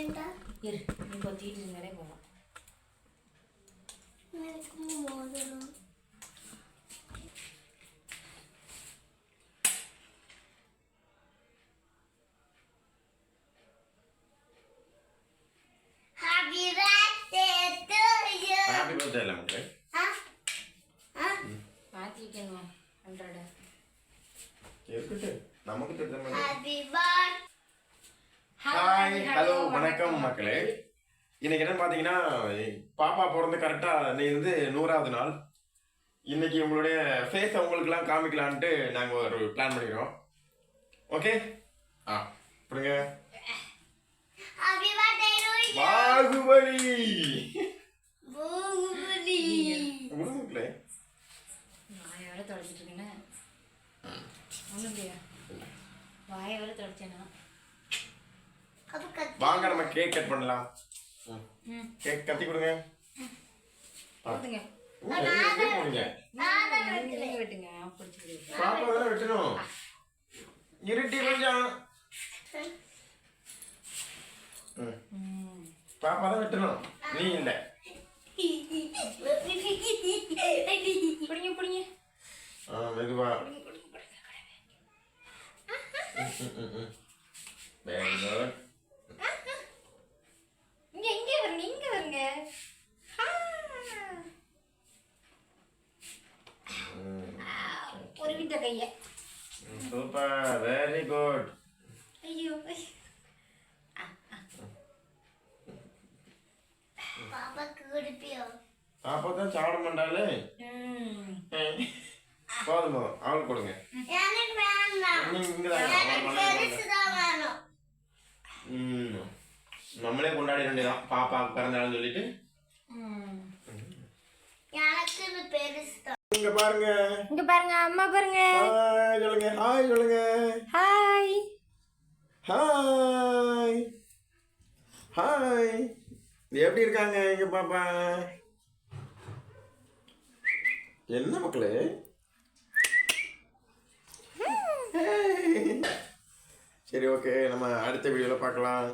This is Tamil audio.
கொத்திட்டா இரு நீ கொத்திட்டு இருந்தாலே போகலாம். ஹாப்பி பர்த்டே இல்லை மக்களே. மாற்றி வைக்கணுமா ஹண்ட்ரடா இருக்கட்டு நமக்கு தெரிஞ்ச மாதிரி. ஹாய் ஹலோ வணக்கம். மக்களே. இன்னைக்கு என்னன்னு பார்த்தீங்கன்னா பாப்பா பிறந்து கரெக்டாக இன்னைக்கு வந்து நூறாவது நாள். இன்னைக்கு உங்களுடைய ஃபேஸ் உங்களுக்குலாம் காமிக்கலான்ட்டு நாங்கள் ஒரு பிளான் பண்ணிக்கிறோம் ஓகே ஆ பிடுங்க. பாகுபலி வாயை வர தொடச்சிட்டு இருக்கேனே. ஒன்றும் இல்லையா. வாயை வர தொடச்சேனா. வாங்க நம்ம கேக் கட் பண்ணலாம். கேக் கத்தி கொடுங்க. பாப்பா தானே வெட்டணும்? இருட்டி கொஞ்சம். பாப்பா தான் வெட்டணும். நீ இல்லை. மெதுவா. வெரி குட் இங்க இங்க வருங்க இங்க வருங்க ஆ. விட்ட கைய. சூப்பர் வெரி குட் ஐயோ பாப்பாக்கு கொடுப்பியோ பாப்பா தான் சாப்பிட மாட்டாளே. ம். போதும் அவளுக்கு கொடுங்க. எனக்கு வேண்டாம் நீங்க இங்க நம்மளே கொண்டாடி வேண்டியதான் பாப்பாவுக்கு பிறந்தாலும் சொல்லிட்டு. ம். எனக்கு பெருசுதான் இங்க பாருங்க. இங்க பாருங்க அம்மா பாருங்க. ஹாய் சொல்லுங்க. ஹாய் சொல்லுங்க. ஹாய் ஹாய் ஹாய் எப்படி இருக்காங்க? எங்க பாப்பா. என்ன மக்களே? சரி ஓகே நம்ம அடுத்த வீடியோவில் பார்க்கலாம்.